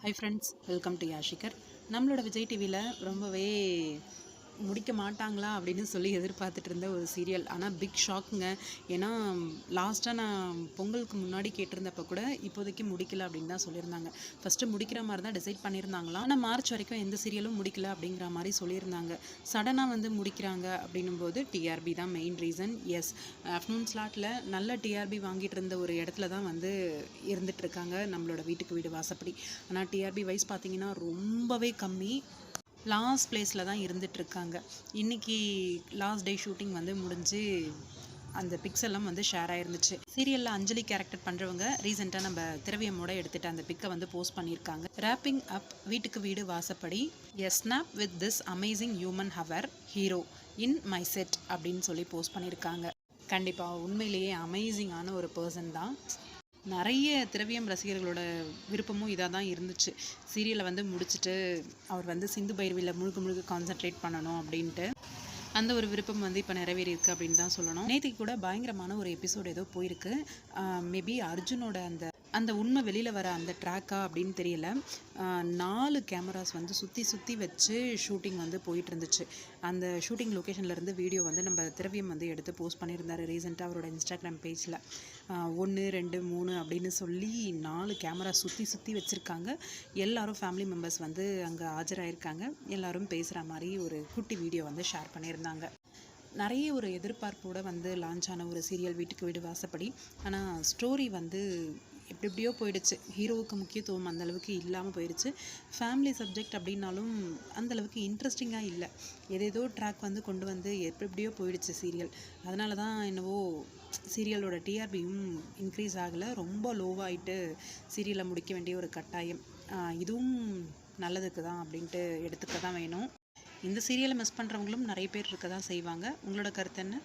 High friends welcome to யாஷிகர் நம்மளோட விஜய் டிவியில் ரொம்பவே முடிக்க மாட்டாங்களா அப்படின்னு சொல்லி எதிர்பார்த்துட்டு இருந்த ஒரு சீரியல். ஆனால் பிக் ஷாக்குங்க. ஏன்னா லாஸ்ட்டாக நான் பொங்கலுக்கு முன்னாடி கேட்டிருந்தப்ப கூட இப்போதைக்கு முடிக்கல அப்படின்னு தான் சொல்லியிருந்தாங்க. ஃபஸ்ட்டு முடிக்கிற மாதிரி தான் டிசைட் பண்ணியிருந்தாங்களாம். ஆனால் மார்ச் வரைக்கும் எந்த சீரியலும் முடிக்கல அப்படிங்கிற மாதிரி சொல்லியிருந்தாங்க. சடனாக வந்து முடிக்கிறாங்க அப்படின்னும் போது டிஆர்பி தான் மெயின் ரீசன் எஸ் ஆஃப்டர்நூன் ஸ்லாட்டில் நல்ல டிஆர்பி வாங்கிட்டு இருந்த ஒரு இடத்துல தான் வந்து இருந்துட்டு இருக்காங்க நம்மளோட வீட்டுக்கு வீடு வாசப்படி. ஆனால் டிஆர்பி வைஸ் பார்த்தீங்கன்னா ரொம்பவே கம்மி. லாஸ்ட் பிளேஸில் தான் இருந்துகிட்ருக்காங்க இன்றைக்கி இன்னைக்கு லாஸ்ட் டே ஷூட்டிங் வந்து முடிஞ்சு அந்த பிக்ஸ் எல்லாம் வந்து ஷேர் ஆயிருந்துச்சு. சீரியலில் அஞ்சலி கேரக்டர் பண்ணுறவங்க ரீசெண்டாக நம்ம திரவியமோட எடுத்துகிட்டு அந்த பிக்கை வந்து போஸ்ட் பண்ணியிருக்காங்க. ரேப்பிங் அப் வீட்டுக்கு வீடு வாசப்படி a snap with this amazing human hour hero in my set அப்படின்னு சொல்லி போஸ்ட் பண்ணியிருக்காங்க. கண்டிப்பாக உண்மையிலேயே அமேசிங்கான ஒரு பர்சன் தான். நிறைய திரவியம் ரசிகர்களோட விருப்பமும் இதாக தான் இருந்துச்சு. சீரியலை வந்து முடிச்சுட்டு அவர் வந்து சிந்து பைரவியில் முழுக்க முழுக்க கான்சென்ட்ரேட் பண்ணணும் அப்படின்ட்டு அந்த ஒரு விருப்பம் வந்து இப்போ நிறைவேறியிருக்கு அப்படின்னு தான் சொல்லணும். நேற்றுக்கு கூட பயங்கரமான ஒரு எபிசோடு ஏதோ போயிருக்கு. மேபி அர்ஜுனோட அந்த அந்த உண்மை வெளியில் வர அந்த ட்ராக்கா அப்படின்னு தெரியல. நாலு கேமராஸ் வந்து சுற்றி சுற்றி வச்சு ஷூட்டிங் வந்து போயிட்டு இருந்துச்சு அந்த ஷூட்டிங் லொக்கேஷன்லேருந்து வீடியோ வந்து நம்ம திரவியம் வந்து எடுத்து போஸ்ட் பண்ணியிருந்தாரு ரீசெண்டாக அவரோட இன்ஸ்டாகிராம் பேஜில் ஒன்று ரெண்டு மூணு அப்படின்னு சொல்லி நாலு கேமரா சுற்றி சுற்றி வச்சுருக்காங்க. எல்லோரும் ஃபேமிலி மெம்பர்ஸ் வந்து அங்கே ஆஜராயிருக்காங்க. எல்லோரும் பேசுகிற மாதிரி ஒரு குட்டி வீடியோ வந்து ஷேர் பண்ணியிருந்தாங்க. நிறைய ஒரு எதிர்பார்ப்போடு வந்து லான்ச் ஆன ஒரு சீரியல் வீட்டுக்கு வீடு வாசப்படி. ஆனால் ஸ்டோரி வந்து எப்படி எப்படியோ போயிடுச்சு. ஹீரோவுக்கு முக்கியத்துவம் அந்த அளவுக்கு இல்லாமல் போயிடுச்சு. ஃபேமிலி சப்ஜெக்ட் அப்படின்னாலும் அந்தளவுக்கு இன்ட்ரெஸ்டிங்காக இல்லை. ஏதேதோ ட்ராக் வந்து கொண்டு வந்து எப்படி எப்படியோ போயிடுச்சு சீரியல் அதனால தான் என்னவோ சீரியலோட டிஆர்பியும் இன்க்ரீஸ் ஆகலை. ரொம்ப லோவாயிட்டு சீரியலை முடிக்க வேண்டிய ஒரு கட்டாயம். இதுவும் நல்லதுக்கு தான் அப்படின்ட்டு எடுத்துக்க தான் வேணும். இந்த சீரியலை மிஸ் பண்ணுறவங்களும் நிறைய பேர் இருக்க தான் செய்வாங்க. உங்களோட கருத்து என்ன?